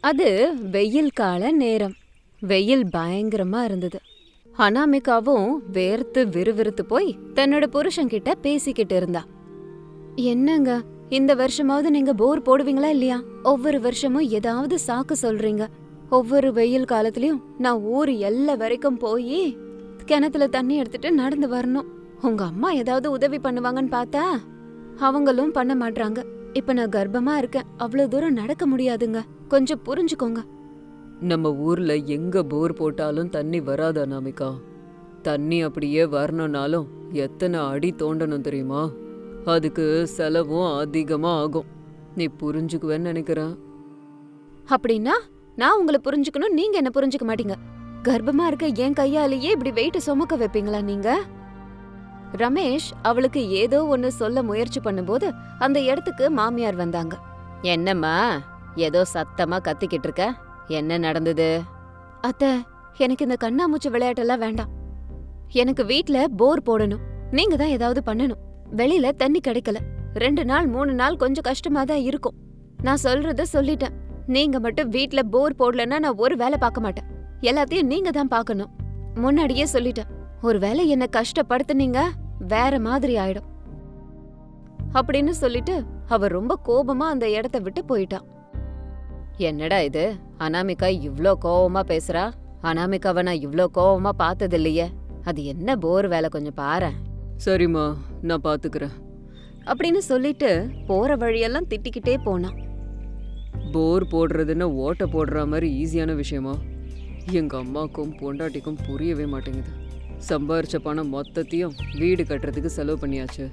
அது வெயில் கால நேரம். வெயில் பயங்கரமா இருந்தது. அனாமிகாவும் வேர்த்து விறுவிறுத்து போய் தன்னோட புருஷன்கிட்ட பேசிக்கிட்டு இருந்தா. என்னங்க இந்த வருஷமாவது நீங்க போர் போடுவீங்களா இல்லையா? ஒவ்வொரு வருஷமும் ஏதாவது சாக்கு சொல்றீங்க. ஒவ்வொரு வெயில் காலத்துலயும் நான் ஊர் எல்லை வரைக்கும் போய் கிணத்துல தண்ணி எடுத்துட்டு நடந்து வரணும். உங்க அம்மா ஏதாவது உதவி பண்ணுவாங்கன்னு பார்த்தா அவங்களும் பண்ண மாட்றாங்க. இப்ப நான் கர்ப்பமா இருக்கேன். அவ்வளவு தூரம் நடக்க முடியாதுங்க. கொஞ்சம் புரிஞ்சுக்கோங்க. நம்ம ஊர்ல எங்க போர் போட்டாலும் தண்ணி வராது அனாமிகா? தண்ணி அப்படியே வரணும்னாலும் எத்தனை அடி தோண்டணும் தெரியுமா? அதுக்கு செலவும் அதிகமா ஆகும். நீ புரிஞ்சுக்குவேன்னு நினைக்கிறேன். அப்படின்னா நான் உங்களை புரிஞ்சுக்கணும் நீங்க என்ன புரிஞ்சுக்க மாட்டீங்க. கர்ப்பமா இருக்க என் கையாலேயே இப்படி வெயிட் சுமக்க வைப்பீங்களா நீங்க? ரமேஷ் அவளுக்கு ஏதோ ஒன்னு சொல்ல முயற்சி பண்ணும்போது அந்த இடத்துக்கு மாமியார் வந்தாங்க. என்னம்மா? ஏதோ சத்தமா கத்திக்கிட்டு இருக்க? என்ன நடந்தது? அத்த எனக்கு இந்த கண்ணாமூச்சி விளையாட்டெல்லாம் வேண்டாம். எனக்கு வீட்ல போர் போடணும். நீங்க தான் ஏதாவது பண்ணணும். வெளியில தண்ணி கிடைக்கல. ரெண்டு நாள் மூணு நாள் கொஞ்சம் கஷ்டமா தான் இருக்கும். நான் சொல்றத சொல்லிட்டேன். நீங்க மட்டும் வீட்ல போர் போடலன்னா நான் ஒரு வேலை பார்க்க மாட்டேன். எல்லாத்தையும் நீங்க தான் பார்க்கணும். முன்னாடியே சொல்லிட்டேன். ஒருவேளை என்ன கஷ்டப்படுத்துனீங்க வேற மாதிரி ஆயிடும். அப்படின்னு சொல்லிட்டு அவ ரொம்ப கோபமா அந்த இடத்த விட்டு போயிட்டான் என்னடா இது? அனாமிகா இவ்ளோ கோவமா பேசுறா? அனாமிகாவை நான் இவ்ளோ கோவமா பார்த்தது இல்லையே அது என்ன போர் வேலை கொஞ்சம் பாரேன். சரிம்மா நான் பாத்துக்கிறேன். அப்படின்னு சொல்லிட்டு போற வழியெல்லாம் திட்டிக்கிட்டே போனான். போர் போடுறதுன்னா ஓட்ட போடுற மாதிரி ஈஸியான விஷயமா? எங்க அம்மாக்கும் பொண்டாட்டிக்கும் புரியவே மாட்டேங்குது. சம்பாரிச்ச பணம் மொத்தத்தையும் வீடு கட்டுறதுக்கு செலவு பண்ணியாச்சு.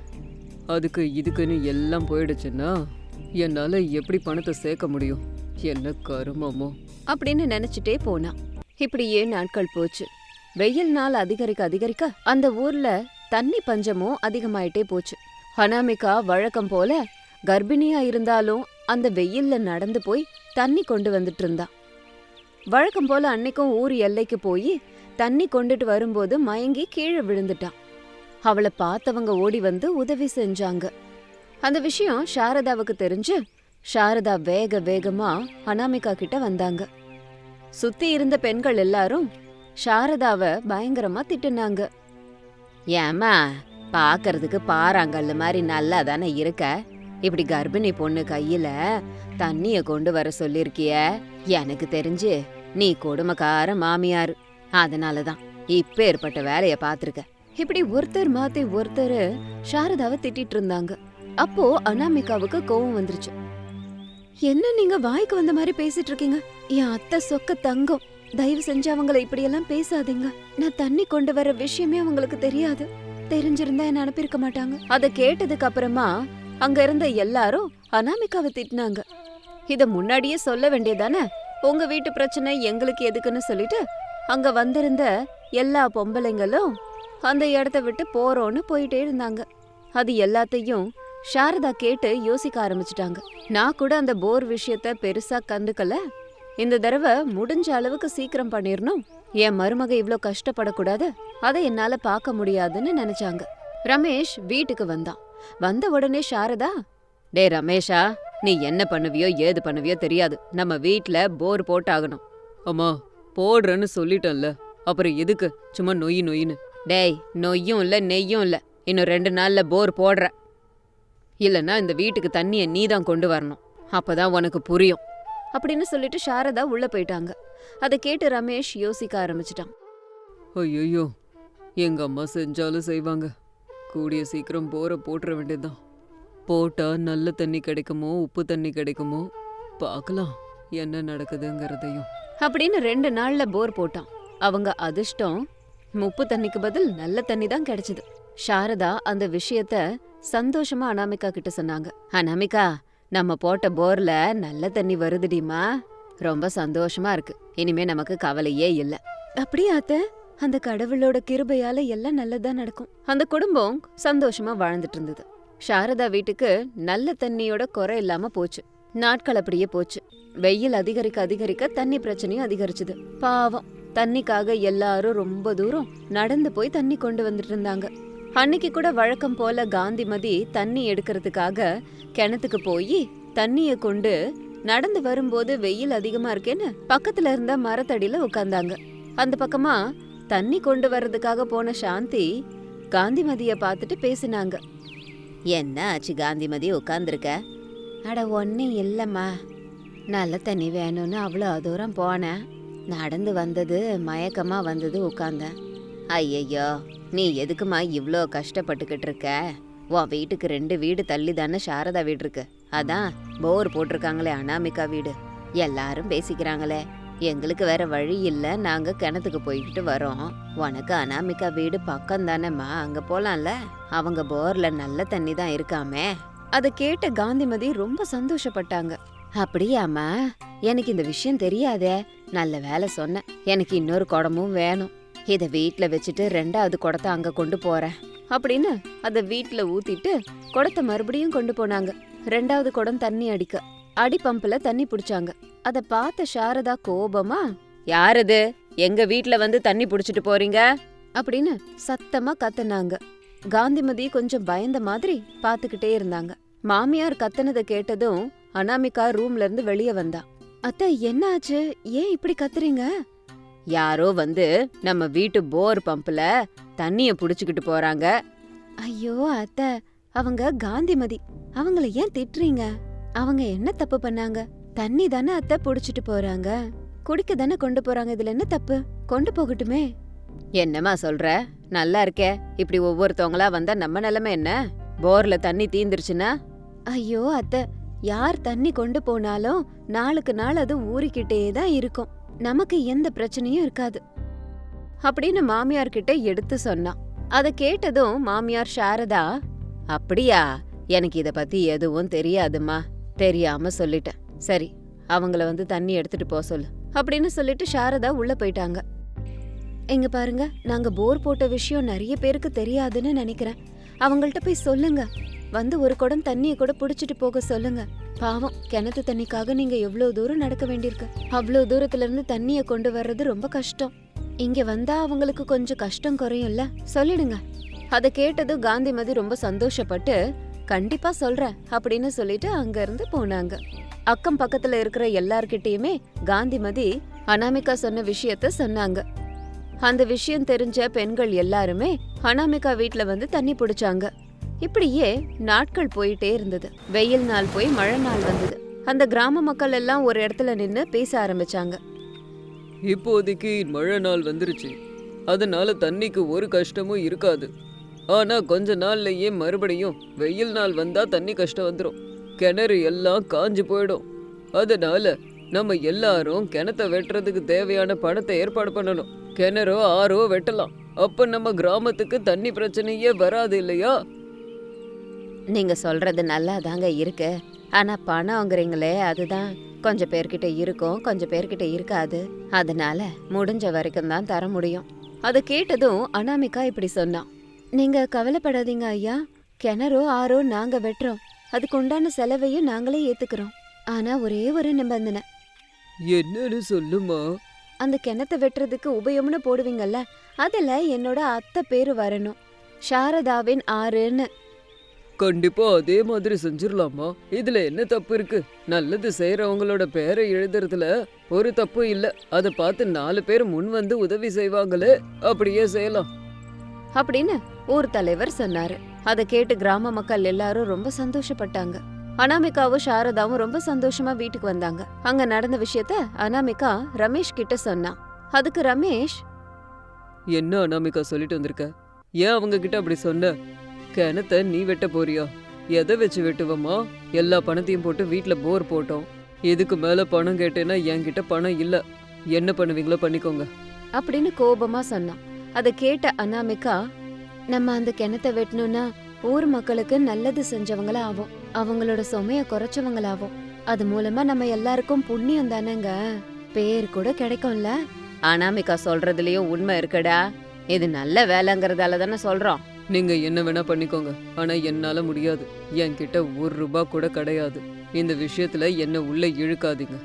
அதுக்கு இதுக்குன்னு எல்லாம் போயிடுச்சுன்னா என்னால எப்படி பணத்தை சேர்க்க முடியும்? என்ன கருமமோ? அப்படின்னு நினைச்சிட்டே போனான் இப்படியே நாட்கள் போச்சு. வெயில் நாள் அதிகரிக்க அதிகரிக்க அந்த ஊர்ல தண்ணி பஞ்சமும் அதிகமாயிட்டே போச்சு. ஹனாமிகா வழக்கம் போல கர்ப்பிணியா இருந்தாலும் அந்த வெயில்ல நடந்து போய் தண்ணி கொண்டு வந்துட்டு இருந்தா. வழக்கம் போல அன்னைக்கும் ஊர் எல்லைக்கு போய் தண்ணி கொண்டுட்டு வரும்போது மயங்கி கீழே விழுந்துட்டான் அவளை பார்த்தவங்க ஓடி வந்து உதவி செஞ்சாங்க. அந்த விஷயம் சாரதாவுக்கு தெரிஞ்சு சாரதா வேக வேகமா அனாமிகா கிட்ட வந்தாங்க. சுத்தி இருந்த பெண்கள் எல்லாரும் சாரதாவை பயங்கரமா திட்டுனாங்க. ஏமா பார்க்கறதுக்கு பாறாங்கல்லு மாதிரி நல்லா தானே இருக்க? இப்படி கர்ப்பிணி பொண்ணு கையில தண்ணிய கொண்டு வர சொல்லிருக்கிய? எனக்கு தெரிஞ்சு நீ கொடுமைக்கார மாமியாரு. அதனாலதான் இப்ப ஏற்பட்ட வேலைய பார்த்துருக்க இப்படி ஒருத்தர் மாத்தி ஒருத்தர் சாரதாவை திட்டிட்டு இருந்தாங்க. அப்போ அனாமிகாவுக்கு கோவம் வந்துருச்சு. என்ன நீங்க வாய்க்கு வந்த மாதிரி பேசிட்டு இருக்கீங்க? என் அத்தை சொக்க தங்கம். தயவு செஞ்சு அவங்கள இப்படியெல்லாம் பேசாதீங்க. நான் தண்ணி கொண்டு வர விஷயமே அவங்களுக்கு தெரியாது. தெரிஞ்சிருந்தா என்ன அனுப்பியிருக்க மாட்டாங்க. அத கேட்டதுக்கு அப்புறமா அங்க இருந்த எல்லாரும் அனாமிகாவை திட்டினாங்க. இத முன்னாடியே சொல்ல வேண்டியதானே? உங்க வீட்டு பிரச்சனை எங்களுக்கு எதுக்குன்னு சொல்லிட்டு அங்க வந்திருந்த எல்லா பொம்பளைங்களும் அந்த இடத்த விட்டு போறோம்னு போயிட்டே இருந்தாங்க. அது எல்லாத்தையும் சாரதா கேட்டு யோசிக்க ஆரம்பிச்சிட்டாங்க. நான் கூட அந்த போர் விஷயத்த பெருசா கண்டுக்கல. இந்த தடவை முடிஞ்ச அளவுக்கு சீக்கிரம் பண்ணிடணும் என் மருமக இவ்ளோ கஷ்டப்படக்கூடாது. அதை என்னால பார்க்க முடியாதுன்னு நினைச்சாங்க. ரமேஷ் வீட்டுக்கு வந்தான். வந்த உடனே சாரதா டே ரமேஷா நீ என்ன பண்ணுவியோ ஏது பண்ணுவியோ தெரியாது. நம்ம வீட்டுல போர் போட்டாகணும். அம்மா போடுறேன்னு சொல்லிட்டேன்ல. அப்புறம் எதுக்கு? சும்மா நொய் நொயின்னு. டேய் நொய்யும் இல்ல நெய்யும் இல்ல. இன்னும் ரெண்டு நாள்ல போர் போடுற இல்லனா இந்த வீட்டுக்கு தண்ணிய நீ தான் கொண்டு வரணும். அப்பதான் உனக்கு புரியும். அப்படின்னு சொல்லிட்டு சாரதா உள்ள போயிட்டாங்க. அதை கேட்டு ரமேஷ் யோசிக்க ஆரம்பிச்சிட்டான். ஐயோ எங்க அம்மா செஞ்சாலும் செய்வாங்க. கூடிய சீக்கிரம் போற போட்டுற வேண்டியதுதான். போட்டா நல்ல தண்ணி கிடைக்குமோ உப்பு தண்ணி கிடைக்குமோ பார்க்கலாம் என்ன நடக்குதுங்கிறதையும். அப்படின்னு ரெண்டு நாள்ல போர் போட்டான். அவங்க அதிர்ஷ்டம் உப்பு தண்ணிக்கு பதில் நல்ல தண்ணி தான் கிடைச்சது. சாரதா அந்த விஷயத்த சந்தோஷமா அனாமிகா கிட்ட சொன்னாங்க. அனாமிகா நம்ம போட்ட போர்ல நல்ல தண்ணி வருதுடிமா ரொம்ப சந்தோஷமா இருக்கு. இனிமே நமக்கு கவலையே இல்ல. அப்படியா அத்த? அந்த கடவுளோட கிருபையால எல்லாம் நல்லதா நடக்கும். அந்த குடும்பம் சந்தோஷமா வாழ்ந்துட்டு இருந்தது. சாரதா வீட்டுக்கு நல்ல தண்ணியோட குறை இல்லாம போச்சு. நாட்கள் அப்படியே போச்சு. வெயில் அதிகரிக்க அதிகரிக்க தண்ணி பிரச்சனையும் அதிகரிச்சுது. பாவம். தண்ணிக்காக எல்லாரும் ரொம்ப தூரம் நடந்து போய் தண்ணி கொண்டு வந்துட்டு இருந்தாங்க. அன்னைக்கு கூட வழக்கம் போல காந்திமதி தண்ணி எடுக்கிறதுக்காக கிணத்துக்கு போய் தண்ணிய கொண்டு நடந்து வரும்போது வெயில் அதிகமா இருக்கேன்னு பக்கத்துல இருந்த மரத்தடியில உட்காந்தாங்க அந்த பக்கமா தண்ணி கொண்டு வர்றதுக்காக போன சாந்தி காந்திமதிய பார்த்துட்டு பேசினாங்க. என்ன ஆச்சு காந்திமதி உட்காந்துருக்க அட ஒன்னும் இல்லம்மா. நல்ல தண்ணி வேணும்னு அவ்வளோ தூரம் போனேன். நடந்து வந்தது மயக்கமா வந்தது உட்காந்தேன் ஐயையோ நீ எதுக்குமா இவ்வளோ கஷ்டப்பட்டுக்கிட்டு இருக்க? உன் வீட்டுக்கு ரெண்டு வீடு தள்ளி தானே சாரதா வீடு இருக்கு. அதான் போர் போட்டிருக்காங்களே அனாமிகா வீடு. எல்லாரும் பேசிக்கிறாங்களே. எங்களுக்கு வேற வழி இல்லை நாங்க கிணத்துக்கு போய்கிட்டு வரோம். உனக்கு அனாமிகா வீடு பக்கம் தானேம்மா அங்க போலாம்ல? அவங்க போர்ல நல்ல தண்ணி தான் இருக்காமே. அதை கேட்ட காந்திமதி ரொம்ப சந்தோஷப்பட்டாங்க. அப்படியாம்மா எனக்கு இந்த விஷயம் தெரியாதே. நல்ல வேலை சொன்னேன். எனக்கு இன்னொரு குடமும் வேணும். இத வீட்ல வச்சுட்டு ரெண்டாவது குடத்தை அங்க கொண்டு போறேன். அப்படின்னு அத வீட்ல ஊத்திட்டு குடத்தை மறுபடியும் கொண்டு போனாங்க. ரெண்டாவது குடம் தண்ணி அடிக்க. அடி பம்பில் தண்ணி புடிச்சாங்க. அத பார்த்த சாரதா கோபமா யாரது எங்க வீட்ல வந்து தண்ணி புடிச்சிட்டு போறீங்க? அப்படின்னு சத்தமா கத்துனாங்க. காந்திமதி கொஞ்சம் பயந்த மாதிரி பார்த்துக்கிட்டே இருந்தாங்க. மாமியார் கத்துனதை கேட்டதும் அனாமிகா ரூம்ல இருந்து வெளிய வந்தா. அத்தை என்ன ஆச்சு? ஏன் இப்படி கத்துறீங்க? யாரோ வந்து நம்ம வீட்டு போர் பம்புல தண்ணிய புடிச்சுக்கிட்டு போறாங்க. ஐயோ அத்தை அவங்க காந்திமதி. அவங்கள ஏன் திட்டுறீங்க? அவங்க என்ன தப்பு பண்ணாங்க? தண்ணி தானே அத்தை புடிச்சிட்டு போறாங்க. குடிக்க தானே கொண்டு போறாங்க. இதுல என்ன தப்பு? கொண்டு போகட்டுமே. என்னம்மா சொல்ற? நல்லா இருக்கே. இப்படி ஒவ்வொருத்தவங்களா வந்தா நம்ம நிலைமை என்ன? போர்ல தண்ணி தீந்துருச்சுன்னா? ஐயோ அத்தை யார் தண்ணி கொண்டு போனாலும் நாளுக்கு நாள் அது ஊறிக்கிட்டே தான் இருக்கும். நமக்கு எந்த பிரச்சனையும் இருக்காது. அப்படின்னு மாமியார் கிட்ட எடுத்து சொன்னான் அதை கேட்டதும் மாமியார் சாரதா அப்படியா? எனக்கு இதை பத்தி எதுவும் தெரியாதும்மா. தெரியாம சொல்லிட்டேன். சரி அவங்கள வந்து தண்ணி எடுத்துட்டு போக சொல்லு. அப்படின்னு சொல்லிட்டு சாரதா உள்ள போயிட்டாங்க. இங்க பாருங்க நாங்க போர் போட்ட விஷயம் நிறைய பேருக்கு தெரியாதுன்னு நினைக்கிறேன். அவங்கள்ட்ட போய் சொல்லுங்க. வந்து ஒரு குடம் தண்ணியை கூட புடிச்சிட்டு போக சொல்லுங்க. பாவம் கிணத்து தண்ணிக்காக நீங்க எவ்வளவு தூரம் நடக்க வேண்டியிருக்கு? அவ்வளவு தூரத்துல இருந்து தண்ணியை கொண்டு வர்றது ரொம்ப கஷ்டம். இங்க வந்தா அவங்களுக்கு கொஞ்சம் கஷ்டம் குறையும்ல? சொல்லிடுங்க. அதை கேட்டதும் காந்திமதி ரொம்ப சந்தோஷப்பட்டு கண்டிப்பா சொல்றேன் அப்படின்னு சொல்லிட்டு அங்க இருந்து போனாங்க. அக்கம் பக்கத்துல இருக்கிற எல்லார்கிட்டயுமே காந்திமதி அனாமிகா சொன்ன விஷயத்த சொன்னாங்க. அந்த விஷயம் தெரிஞ்ச பெண்கள் எல்லாருமே அனாமிகா வீட்ல வந்து தண்ணி பிடிச்சாங்க. இப்படியே நாட்கள் போயிட்டே இருந்தது. வெயில் நாள் போய் மழை நாள் வந்தது. அந்த கிராம மக்கள் எல்லாம் ஒரு இடத்துல நின்னு பேச ஆரம்பிச்சாங்க. இப்போதைக்கு மழை நாள் வந்துருச்சு. அதனால தண்ணிக்கு ஒரு கஷ்டமும் இருக்காது. ஆனா கொஞ்ச நாள்லயே மறுபடியும் வெயில் நாள் வந்தா தண்ணி கஷ்டம் வந்துடும் கிணறு எல்லாம் காஞ்சு போயிடும். அதனால நம்ம எல்லாரும் கிணத்த வெட்டுறதுக்கு தேவையான பணத்தை ஏற்பாடு பண்ணணும். கிணறோ ஆறோ வெட்டலாம். அப்ப நம்ம கிராமத்துக்கு தண்ணி பிரச்சனையே வராது இல்லையா? நீங்க சொல்றது நல்லா தாங்க இருக்கு. ஆனா பணம்ங்கிறீங்களே அதுதான். கொஞ்சம் பேர்கிட்ட இருக்கும் கொஞ்சம் பேர்கிட்ட இருக்காது. அதனால முடிஞ்ச வரைக்கும் தான் தர முடியும். அதை கேட்டதும் அனாமிகா இப்படி சொன்னான் நீங்க கவலைப்படாதீங்க ஐயா. கிணறோ ஆறோ நாங்க வெட்டுறோம். அதுக்கு உண்டான செலவையும் நாங்களே ஏத்துக்கிறோம். ஆனா ஒரே ஒரு நிபந்தனை. என்னன்னு சொல்லுமா? அந்த கிணத்த வெட்டுறதுக்கு உபயம்னு போடுவீங்கல்ல அதுல என்னோட அத்தை பேரு வரணும். சாரதாவின் ஆறுன்னு. கண்டிப்பா அதே மாதிரி செஞ்சிடலாமா இதுல என்ன தப்பு இருக்கு? நல்லது செய்யறவங்களோட பேரை எழுதுறதுல ஒரு தப்பு இல்ல. அத பார்த்து நாலு பேர் முன் வந்து உதவி செய்வாங்களே அப்படியே செய்யலாம். அப்படின்னு ஊர் தலைவர் சொன்னாரு. அதை கேட்டு கிராம மக்கள் எல்லாரும் ரொம்ப சந்தோஷப்பட்டாங்க. அனாமிகாவும் சாரதாவும் ரொம்ப சந்தோஷமா வீட்டுக்கு வந்தாங்க. அங்க நடந்த விஷயத்த அனாமிகா ரமேஷ் கிட்ட சொன்னான் அதுக்கு ரமேஷ் என்ன அனாமிகா சொல்லிட்டு வந்திருக்க? ஏன் அவங்க கிட்ட அப்படி சொன்ன? கிணத்த நீ வெட்ட போறியா? எதை வச்சு வெட்டுவமா? எல்லா பணத்தையும் போட்டு வீட்ல போர் போட்டோம். இதுக்கு மேல பணம் கேட்டேன்னா என்கிட்ட பணம் இல்ல. என்ன பண்ணுவீங்களோ பண்ணிக்கோங்க. அப்படின்னு கோபமா சொன்னான் அதை கேட்ட அனாமிகா நம்ம அந்த கிணத்த வெட்டணும்னா ஊர் மக்களுக்கு நல்லது செஞ்சவங்களா ஆவோம். அவங்களோட சுமைய குறைச்சவங்களாவோம். அது மூலமா நம்ம எல்லாருக்கும் புண்ணியம் தானேங்க. பேர் கூட கிடைக்கும்ல. அனாமிகா சொல்றதுலயும் உண்மை இருக்குடா. இது நல்ல வேலைங்கிறதால தானே சொல்றோம். நீங்க என்ன வேணா பண்ணிக்கோங்க. ஆனா என்னால முடியாது. என்கிட்ட ஒரு ரூபா கூட கிடையாது. இந்த விஷயத்துல என்ன உள்ள இழுக்காதீங்க.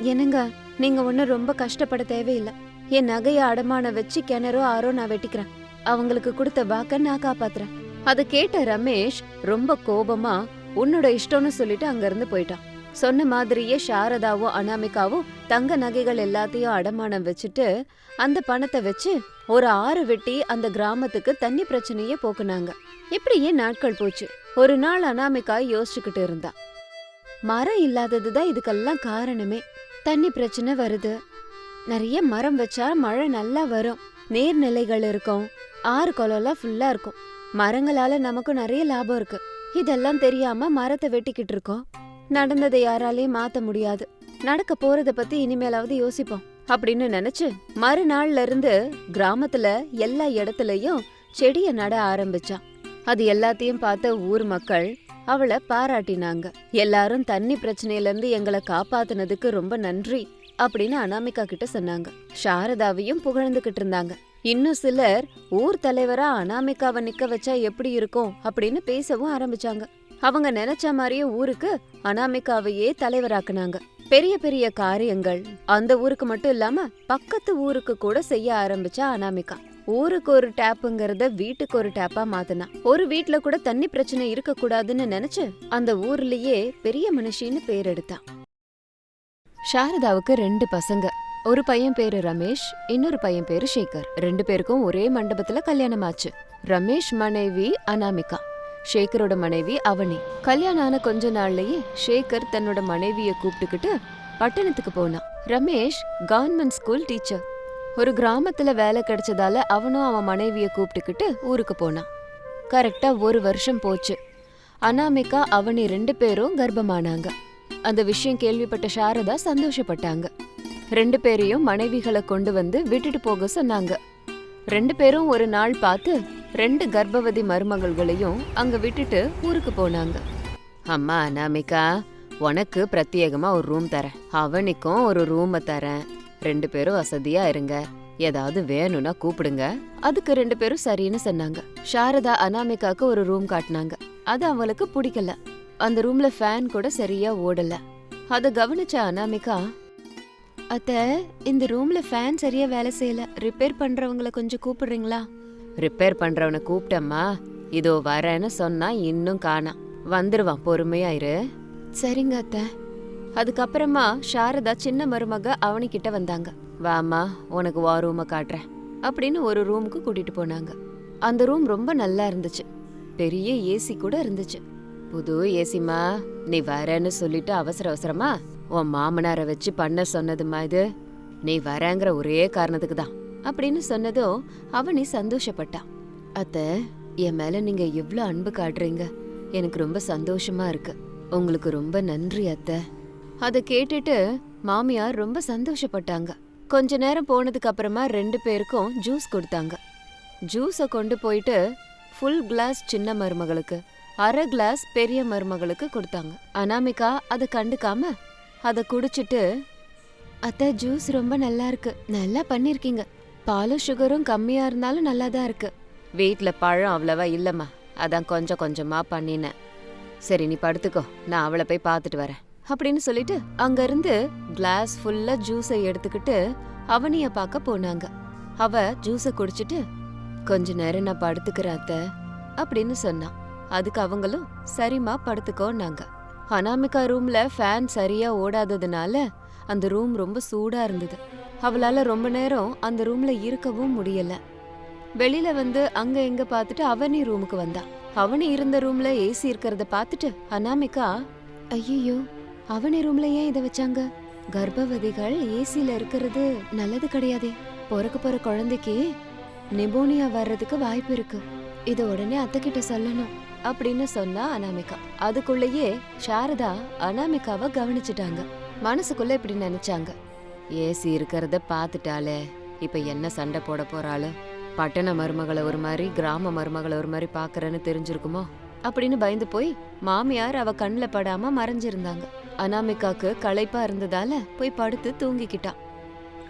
என்னங்க? நீங்க ஒன்னும் ரொம்ப கஷ்டப்பட தேவையில்லை. என் நகைய அடமான வச்சு கிணறோ ஆறோ நான் வெட்டிக்கிறேன். அவங்களுக்கு கொடுத்த வாக்க நான் காப்பாத்துறேன். அதை கேட்ட ரமேஷ் ரொம்ப கோபமா உன்னோட இஷ்டம்னு சொல்லிட்டு அங்க இருந்து போயிட்டான் சொன்ன மாதிரியே சாரதாவும் அனாமிகாவும் தங்க நகைகள் எல்லாத்தையும் அடமானம் வச்சுட்டு அந்த பணத்தை வச்சு ஒரு ஆறு வெட்டி அந்த கிராமத்துக்கு தண்ணி பிரச்சனையே போக்குனாங்க. இப்படியே நாட்கள் போச்சு? ஒரு நாள் அனாமிகா யோசிச்சுக்கிட்டு இருந்தா. மரம் இல்லாததுதான் இதுக்கெல்லாம் காரணமே. தண்ணி பிரச்சனை வருது. நிறைய மரம் வச்சா மழை நல்லா வரும். நீர்நிலைகள் இருக்கும். ஆறு குளம்லாம் ஃபுல்லா இருக்கும். மரங்களால நமக்கு நிறைய லாபம் இருக்கு. இதெல்லாம் தெரியாம மரத்தை வெட்டிக்கிட்டு இருக்கோம். நடந்ததை யாராலையும் மாத்த முடியாது. நடக்க போறத பத்தி இனிமேலாவது யோசிப்போம். அப்படின்னு நினைச்சு மறுநாள்ல இருந்து கிராமத்துல எல்லா இடத்துலயும் செடிய நட ஆரம்பிச்சான். அது எல்லாத்தையும் பார்த்த ஊர் மக்கள் அவளை பாராட்டினாங்க. எல்லாரும் தண்ணி பிரச்சனையில இருந்து எங்களை காப்பாத்துனதுக்கு ரொம்ப நன்றி அப்படின்னு அனாமிகா கிட்ட சொன்னாங்க. சாரதாவையும் புகழ்ந்துகிட்டு இருந்தாங்க. இன்னும் சிலர் ஊர் தலைவரா அனாமிகாவை நிக்க வச்சா எப்படி இருக்கும்? அப்படின்னு பேசவும் ஆரம்பிச்சாங்க. அவங்க நினைச்ச மாதிரியே ஊருக்கு அனாமிகாவையே தலைவராக்குனாங்க. பெரிய பெரிய காரியங்கள் அந்த ஊருக்கு மட்டும் இல்லாம பக்கத்து ஊருக்கு கூட செய்ய ஆரம்பிச்சா அனாமிகா. ஊருக்கு ஒரு டேப்புங்கிறத வீட்டுக்கு ஒரு டேப்பா மாத்தினா. ஒரு வீட்ல கூட தண்ணி பிரச்சனை இருக்க கூடாதுன்னு நினைச்சு அந்த ஊர்லயே பெரிய மனுஷின்னு பேர் எடுத்தான் சாரதாவுக்கு ரெண்டு பசங்க. ஒரு பையன் பேரு ரமேஷ் இன்னொரு பையன் பேரு சேகர். ரெண்டு பேருக்கும் ஒரே மண்டபத்துல கல்யாணம் ஆச்சு ரமேஷ் மனைவி அனாமிகா ஷேகரோட மனைவி அவனி. கல்யாணம் ஆன கொஞ்ச நாள்லயே ஷேகர் தன்னோட மனைவிய கூப்பிட்டுக்கிட்டு பட்டணத்துக்கு போனான் ரமேஷ் கவர்மெண்ட் ஸ்கூல் டீச்சர். ஒரு கிராமத்துல வேலை கிடைச்சதால அவனும் அவன் மனைவிய கூப்பிட்டுக்கிட்டு ஊருக்கு போனான் கரெக்டா ஒரு வருஷம் போச்சு. அனாமிகா அவனி ரெண்டு பேரும் கர்ப்பமானாங்க. அந்த விஷயம் கேள்விப்பட்ட சாரதா சந்தோஷப்பட்டாங்க. ரெண்டு பேரையும் மனைவிகளை கொண்டு வந்து விட்டுட்டு போக சொன்னாங்க. ரெண்டு பேரும் ஒரு நாள் பார்த்து ரெண்டு கர்ப்பவதி மருமகள்களையும் அங்க விட்டுட்டு ஊருக்கு போனாங்க. அம்மா அனாமிகா உனக்கு பிரத்யேகமா ஒரு ரூம் தரேன். அவனுக்கும் ஒரு ரூமை தரேன். ரெண்டு பேரும் வசதியா இருங்க. ஏதாவது வேணும்னா கூப்பிடுங்க. அதுக்கு ரெண்டு பேரும் சரின்னு சொன்னாங்க. சாரதா அனாமிகாக்கு ஒரு ரூம் காட்டினாங்க. அது அவளுக்கு பிடிக்கல. அந்த ரூம்ல ஃபேன் கூட சரியா ஓடல. அதை கவனிச்ச அனாமிகா அத்த இந்த ரூம்ல ஃபேன் சரியா வேலை செய்யல. ரிப்பேர் பண்றவங்கள கொஞ்சம் கூப்பிடுறீங்களா? ரிப்பேர் பண்றவனை கூப்பிட்டம்மா. இதோ வரேன்னு சொன்னா இன்னும் காணா. வந்துருவான் பொறுமையா இரு. சரிங்க அத்த. அதுக்கப்புறமா சாரதா சின்ன மருமக அவனிக்கிட்ட வந்தாங்க. வாம்மா உனக்கு வா ரூமை காட்டுறேன் அப்படின்னு ஒரு ரூமுக்கு கூட்டிட்டு போனாங்க. அந்த ரூம் ரொம்ப நல்லா இருந்துச்சு. பெரிய ஏசி கூட இருந்துச்சு. புது ஏசிமா நீ வரேன்னு சொல்லிட்டு அவசர அவசரமா உன் மாமனாரை வச்சு பண்ண சொன்னதுமா இது? நீ வரேங்கிற ஒரே காரணத்துக்கு தான் அப்படின்னு சொன்னதும் அவனி சந்தோஷப்பட்டான். அத்த என் மேல நீங்க எவ்வளோ அன்பு காட்டுறீங்க? எனக்கு ரொம்ப சந்தோஷமா இருக்கு. உங்களுக்கு ரொம்ப நன்றி அத்த. அதை கேட்டுட்டு மாமியார் ரொம்ப சந்தோஷப்பட்டாங்க. கொஞ்ச நேரம் போனதுக்கு அப்புறமா ரெண்டு பேருக்கும் ஜூஸ் கொடுத்தாங்க. ஜூஸை கொண்டு போயிட்டு ஃபுல் கிளாஸ் சின்ன மருமகளுக்கு அரை கிளாஸ் பெரிய மருமகளுக்கு கொடுத்தாங்க. அனாமிகா அதை கண்டுக்காம அதை குடிச்சிட்டு அத்தை ஜூஸ் ரொம்ப நல்லா இருக்கு. நல்லா பண்ணிருக்கீங்க. பாலும் சுகரும் கம்மியா இருந்தாலும் நல்லா தான் இருக்கு. வீட்ல பழம் அவ்வளவா இல்லம்மா. அதான் கொஞ்சம் கொஞ்சமா பண்ணினேன். சரி நீ படுத்துக்கோ. நான் அவளை போய் பார்த்துட்டு வரேன். அப்படின்னு சொல்லிட்டு அங்க இருந்து கிளாஸ் ஃபுல்லா ஜூஸை எடுத்துக்கிட்டு அவனிய பார்க்க போனாங்க. அவ ஜூஸை குடிச்சிட்டு கொஞ்ச நேரம் நான் படுத்துக்கிறேன் அத்தை அப்படின்னு சொன்னான். அதுக்கு அவங்களும் சரிம்மா படுத்துக்கோன்னாங்க. அனாமிகா ரூம்ல ஃபேன் சரியா ஓடாததுனால அந்த ரூம் ரொம்ப சூடா இருந்தது. அவளால ரொம்ப நேரம் அந்த ரூம்ல இருக்கவும் முடியல. வெளியில வந்து அங்க எங்க பார்த்துட்டு அவனி ரூமுக்கு வந்தா. அவனி இருந்த ரூம்ல ஏசி இருக்கிறத பார்த்துட்டு அனாமிகா ஐயோ அவனி ரூம்ல ஏன் இதை வச்சாங்க? கர்ப்பவதிகள் ஏசியில இருக்கிறது நல்லது கிடையாதே. பிறக்க போற குழந்தைக்கு நிபோனியா வர்றதுக்கு வாய்ப்பு இருக்கு. இதை உடனே அத்தை கிட்ட சொல்லணும். அப்படின்னு சொன்னா அனாமிகா. அதுக்குள்ளேயே சாரதா அனாமிகாவை கவனிச்சிட்டாங்க. மனசுக்குள்ள இப்படி நினைச்சாங்க. ஏசி இருக்கிறத பார்த்துட்டாலே இப்ப என்ன சண்டை போட போறாளோ? பட்டண மருமகளை ஒரு மாதிரி கிராம மருமகளை ஒரு மாதிரி பாக்குறேன்னு தெரிஞ்சிருக்குமோ? அப்படின்னு பயந்து போய் மாமியார் அவ கண்ணில் படாம மறைஞ்சிருந்தாங்க. அனாமிகாக்கு களைப்பா இருந்ததால போய் படுத்து தூங்கிக்கிட்டான்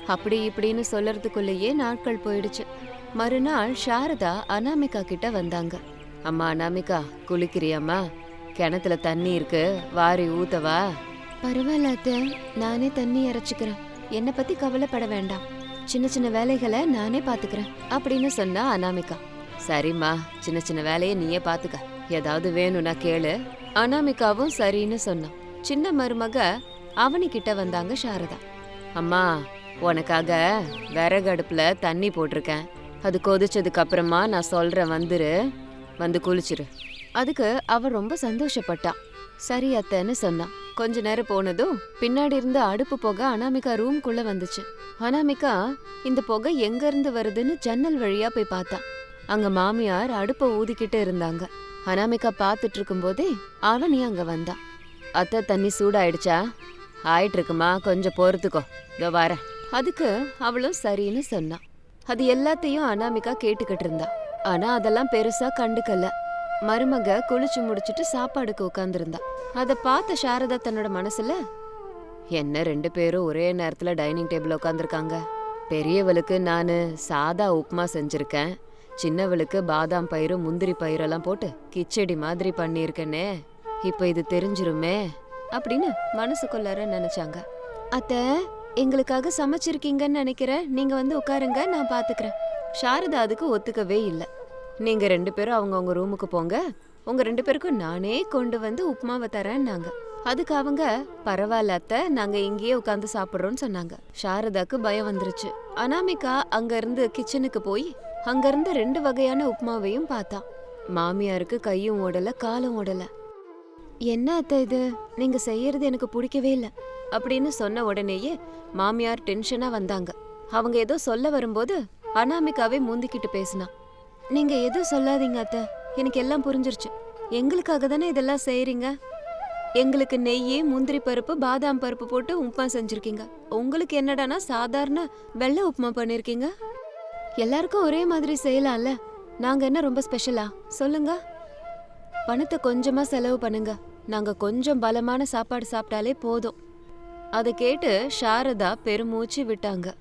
அப்படி இப்படின்னு சொல்லறதுக்குள்ளேயே நாட்கள் போயிடுச்சு. மறுநாள் சாரதா அனாமிகா கிட்ட வந்தாங்க. அம்மா அனாமிகா குளிக்கிறியம்மா? கிணத்துல தண்ணி இருக்கு வாரி ஊத்தவா? பரவாயில்ல அத்தை. நானே தண்ணி இறைச்சிக்கிறேன் என்னை பத்தி கவலைப்பட வேண்டாம். சின்ன சின்ன வேலைகளை நானே பாத்துக்கிறேன் அப்படின்னு சொன்னா அனாமிகா. சரிம்மா சின்ன சின்ன வேலையை நீயே பாத்துக்க. ஏதாவது வேணும்னா கேளு. அனாமிகாவும் சரின்னு சொன்னான். சின்ன மருமக அவனி கிட்ட வந்தாங்க சாரதா. அம்மா உனக்காக விறகு அடுப்புல தண்ணி போட்டிருக்கேன். அது கொதிச்சதுக்கு அப்புறமா நான் சொல்றேன் வந்துரு. வந்து குளிச்சிரு. அதுக்கு அவ ரொம்ப சந்தோஷப்பட்டா. சரி அத்தைன்னு சொன்னான் கொஞ்ச நேரம் போனதும் பின்னாடி இருந்த அடுப்பு புகை அனாமிகா ரூம்குள்ள வந்துச்சு. அனாமிகா இந்த புகை எங்க இருந்து வருதுன்னு ஜன்னல் வழியா போய் பார்த்தா. அங்க மாமியார் அடுப்பை ஊதிக்கிட்டு இருந்தாங்க. அனாமிகா பார்த்துட்டு இருக்கும்போதே அவனி அங்க வந்தா. அத்தை தண்ணி சூடாயிடுச்சா? ஆயிட்டு இருக்குமா கொஞ்சம் பொறுத்துக்கோ. இதோ வரேன். அதுக்கு அவளும் சரின்னு சொன்னான் அது எல்லாத்தையும் அனாமிகா கேட்டுக்கிட்டு இருந்தா. ஆனா அதெல்லாம் பெருசா கண்டுக்கல. மருமக குளிச்சு முடிச்சிட்டு சாப்பாடுக்கு உட்காந்துருந்தா அத பார்த்த சாரதா தன்னோட மனசுல என்ன ரெண்டு பேரும் ஒரே நேரத்துல டைனிங் டேபிள் உட்காந்துருக்காங்க பெரியவளுக்கு நான் சாதா உப்புமா செஞ்சிருக்கேன். சின்னவளுக்கு பாதாம் பயிறு முந்திரி பயிரெல்லாம் போட்டு கிச்சடி மாதிரி பண்ணியிருக்கேனே. இப்போ இது தெரிஞ்சிருமே அப்படின்னு மனசுக்குள்ளார நினைச்சாங்க. அத்த எங்களுக்காக சமைச்சிருக்கீங்கன்னு நினைக்கிறேன். நீங்க வந்து உட்காருங்க நான் பாத்துக்கிறேன். சாரதா அதுக்கு ஒத்துக்கவே இல்லை. நீங்க ரெண்டு பேரும் அவங்கவுங்க ரூமுக்கு போங்க. உங்க ரெண்டு பேருக்கும் நானே கொண்டு வந்து உப்புமாவை தரேன்னாங்க. அதுக்கு அவங்க பரவாயில்ல அத்தை நாங்க இங்கேயே உட்காந்து சாப்பிடுறோம்னு சொன்னாங்க. சாரதாக்கு பயம் வந்துருச்சு. அனாமிகா அங்க இருந்து கிச்சனுக்கு போய் அங்க இருந்து ரெண்டு வகையான உப்புமாவையும் பார்த்தா. மாமியாருக்கு கையும் ஓடல காலும் ஓடல. என்ன அத்தை இது? நீங்க செய்யறது எனக்கு பிடிக்கவே இல்லை. அப்படின்னு சொன்ன உடனேயே மாமியார் டென்ஷனா வந்தாங்க. அவங்க ஏதோ சொல்ல வரும்போது அனாமிகாவே முந்திக்கிட்டு பேசினா. நீங்க எதுவும் சொல்லாதீங்க அத்தை. எனக்கு எல்லாம் புரிஞ்சிருச்சு. எங்களுக்காக தானே இதெல்லாம் செய்யறீங்க எங்களுக்கு நெய் முந்திரி பருப்பு பாதாம் பருப்பு போட்டு உப்புமா செஞ்சிருக்கீங்க. உங்களுக்கு என்னடானா சாதாரண வெள்ளை உப்புமா பண்ணிருக்கீங்க? எல்லாருக்கும் ஒரே மாதிரி செய்யலாம்ல. நாங்க என்ன ரொம்ப ஸ்பெஷலா சொல்லுங்க. பணத்தை கொஞ்சமா செலவு பண்ணுங்க. நாங்க கொஞ்சம் பலமான சாப்பாடு சாப்பிட்டாலே போதும். அதை கேட்டு சாரதா பெருமூச்சு விட்டாங்க.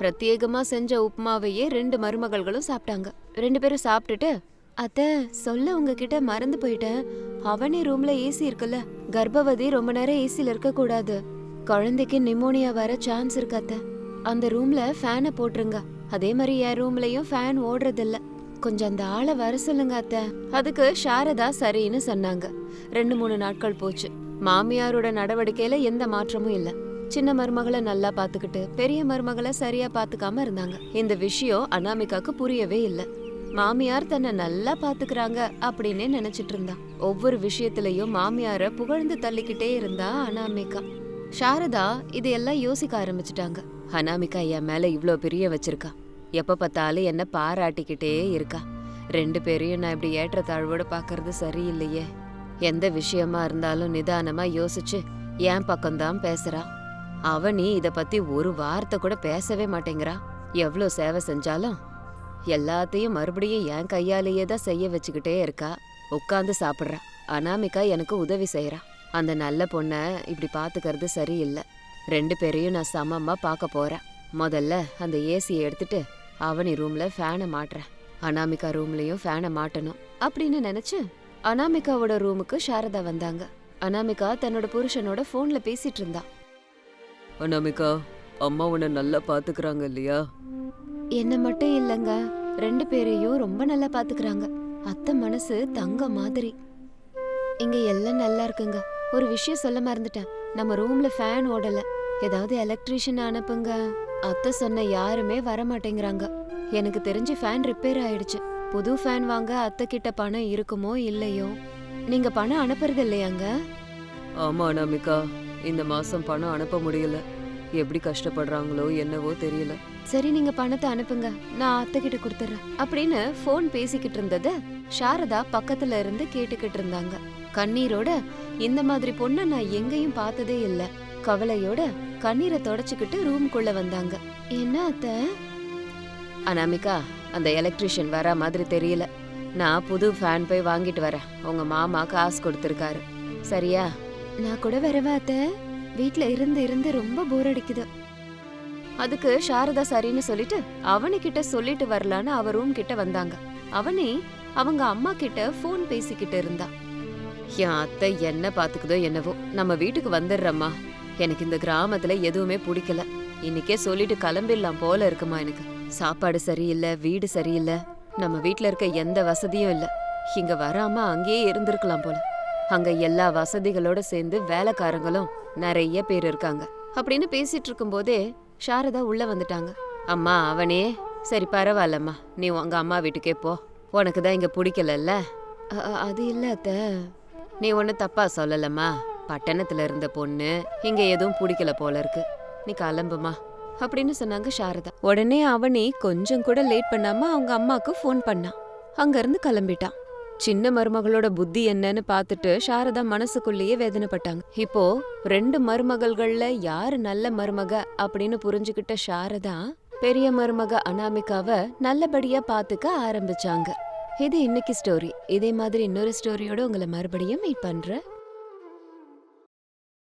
பிரத்யேகமா செஞ்ச உப்புமாவையே ரெண்டு மருமகள்களும் சாப்பிட்டாங்க. ரெண்டு பேரும் சாப்பிட்டுட்டு அத்த சொல்ல உங்ககிட்ட மறந்து போயிட்டேன். அவனே ரூம்ல ஏசி இருக்குல்ல. கர்ப்பவதி ரொம்ப நேரம் ஏசில இருக்க கூடாது. குழந்தைக்கு நிமோனியா வர சான்ஸ் இருக்கு அத்த. அந்த ரூம்ல ஃபேனை போட்டுருங்க. அதே மாதிரி என் ரூம்லயும் ஃபேன் ஓடுறதில்ல. கொஞ்சம் அந்த ஆளை வர சொல்லுங்க அத்த. அதுக்கு சாரதா சரின்னு சொன்னாங்க. ரெண்டு மூணு நாட்கள் போச்சு. மாமியாரோட நடவடிக்கையில எந்த மாற்றமும் இல்லை. சின்ன மருமகளை நல்லா பாத்துக்கிட்டு பெரிய மருமகளை சரியா பாத்துக்காம இருந்தாங்க. இந்த விஷயம் அனாமிகாக்கு புரியவே இல்ல. மாமியார் தன்னை நல்லா பாத்துக்கிறாங்க அப்படின்னே நினைச்சிட்டு இருந்தா. ஒவ்வொரு விஷயத்திலயும் மாமியார புகழ்ந்து தள்ளிக்கிட்டே இருந்தா அனாமிகா. சாரதா இதையெல்லாம் யோசிக்க ஆரம்பிச்சிட்டாங்க. அனாமிகா என் மேல இவ்ளோ பெரிய வச்சிருக்கா. எப்ப பார்த்தாலும் என்ன பாராட்டிக்கிட்டே இருக்கா. ரெண்டு பேரையும் நான் இப்படி ஏற்றத்தாழ்வோட பாக்குறது சரியில்லையே. எந்த விஷயமா இருந்தாலும் நிதானமா யோசிச்சு என் பக்கம்தான் பேசுறா. அவனி இத பத்தி ஒரு வார்த்தை கூட பேசவே மாட்டேங்கிறா. எவ்வளோ சேவை செஞ்சாலும் எல்லாத்தையும் மறுபடியும் என் கையாலேயே தான் செய்ய வச்சுக்கிட்டே இருக்கா. உட்காந்து சாப்பிட்றா. அனாமிகா எனக்கு உதவி செய்கிறா அந்த நல்ல பொண்ணை இப்படி பார்த்துக்கிறது சரியில்லை. ரெண்டு பேரையும் நான் சமமாக பார்க்க போகிறேன் முதல்ல அந்த ஏசியை எடுத்துட்டு அவனி ரூமில் ஃபேனை மாட்டுறேன் அனாமிகா ரூம்லேயும் ஃபேனை மாட்டணும் அப்படின்னு நினச்சி அனாமிகாவோட ரூமுக்கு சாரதா வந்தாங்க. அனாமிகா தன்னோட புருஷனோட ஃபோனில் பேசிட்டு இருந்தா. அனாமிகா அம்மா உன்னை நல்லா பாத்துக்கறாங்க இல்லையா? என்ன மட்டும் இல்லங்க. ரெண்டு பேரையும் ரொம்ப நல்லா பாத்துக்கறாங்க. அத்தை மனசு தங்க மாதிரி. இங்க எல்லாம் நல்லா இருக்குங்க. ஒரு விஷயம் சொல்ல மறந்துட்டேன். நம்ம ரூம்ல ஃபேன் ஓடல. ஏதாவது எலக்ட்ரீஷியன் அனுப்புங்க. அத்தை சொன்ன யாருமே வர மாட்டேங்கிறாங்க எனக்கு தெரிஞ்சு ஃபேன் ரிப்பேர் ஆயிடுச்சு. புது ஃபேன் வாங்க அத்தை கிட்ட பணம் இருக்குமோ இல்லையோ? நீங்க பணம் அனுப்புறது இல்லையாங்க? ஆமா அனாமிகா. இந்த மாசம் பணம் அனுப்ப முடியல. எப்படி கஷ்டப்படுறாங்களோ என்னவோ தெரியல. சரி நீங்க பணத்தை அனுப்புங்க. நான் அத்தை கிட்ட கொடுத்துறேன். அப்படின்னு ஃபோன் பேசிக்கிட்டு இருந்தத சாரதா பக்கத்துல இருந்து கேட்டுக்கிட்டு இருந்தாங்க. கண்ணீரோட இந்த மாதிரி பொண்ண நான் எங்கேயும் பார்த்ததே இல்ல. கவலையோட கண்ணீரை தொடச்சுக்கிட்டு ரூம்குள்ள வந்தாங்க. என்ன அத்தை? அனாமிகா அந்த எலக்ட்ரிஷியன் வர மாதிரி தெரியல. நான் புது ஃபேன் போய் வாங்கிட்டு வரேன். உங்க மாமா காசு கொடுத்துருக்காரு. சரியா? நான் கூட வரவாத்த அத்தை? வீட்ல இருந்து இருந்து ரொம்ப போர் அடிக்குது. அதுக்கு சாரதா சரின்னு சொல்லிட்டு அவனுக்கிட்ட சொல்லிட்டு வரலான்னு அவ ரூம் கிட்ட வந்தாங்க. அவனே அவங்க அம்மா கிட்ட ஃபோன் பேசிக்கிட்டு இருந்தா. என் அத்தை என்ன பாத்துக்குதோ என்னவோ. நம்ம வீட்டுக்கு வந்துடுறம்மா. எனக்கு இந்த கிராமத்துல எதுவுமே பிடிக்கல. இன்னைக்கே சொல்லிட்டு கிளம்பிடலாம் போல இருக்குமா எனக்கு. சாப்பாடு சரியில்லை வீடு சரியில்லை. நம்ம வீட்ல இருக்க எந்த வசதியும் இல்லை. இங்க வராம அங்கேயே இருந்திருக்கலாம் போல. அங்க எல்லா வசதிகளோட சேர்ந்து வேலைக்காரங்களும் நிறைய பேர் இருக்காங்க. அப்படின்னு பேசிட்டு இருக்கும்போதே சாரதா உள்ள வந்துட்டாங்க. அம்மா அவனே. சரி பரவாயில்லம்மா. நீ உங்க அம்மா வீட்டுக்கே போ. உனக்கு தான் இங்க பிடிக்கலல்ல? அது இல்ல அத்த. நீ ஒன்றும் தப்பா சொல்லலம்மா. பட்டணத்துல இருந்த பொண்ணு இங்க எதுவும் பிடிக்கல போல இருக்கு. நீ கிளம்புமா? அப்படின்னு சொன்னாங்க சாரதா. உடனே அவனி கொஞ்சம் கூட லேட் பண்ணாம அவங்க அம்மாக்கு ஃபோன் பண்ணான் அங்கேருந்து கிளம்பிட்டான் சின்ன மருமகளோட புத்தி என்னன்னு பார்த்துட்டு சாரதா மனசுக்குள்ளேயே வேதனைப்பட்டாங்க. இப்போ ரெண்டு மருமகள்கள்ல யாரு நல்ல மருமக அப்படின்னு புரிஞ்சுக்கிட்ட சாரதா பெரிய மருமக அனாமிகாவை நல்லபடியா பாத்துக்க ஆரம்பிச்சாங்க. இது இன்னைக்கு ஸ்டோரி இதே மாதிரி இன்னொரு ஸ்டோரியோட உங்களை மறுபடியும் மீட் பண்றேன்.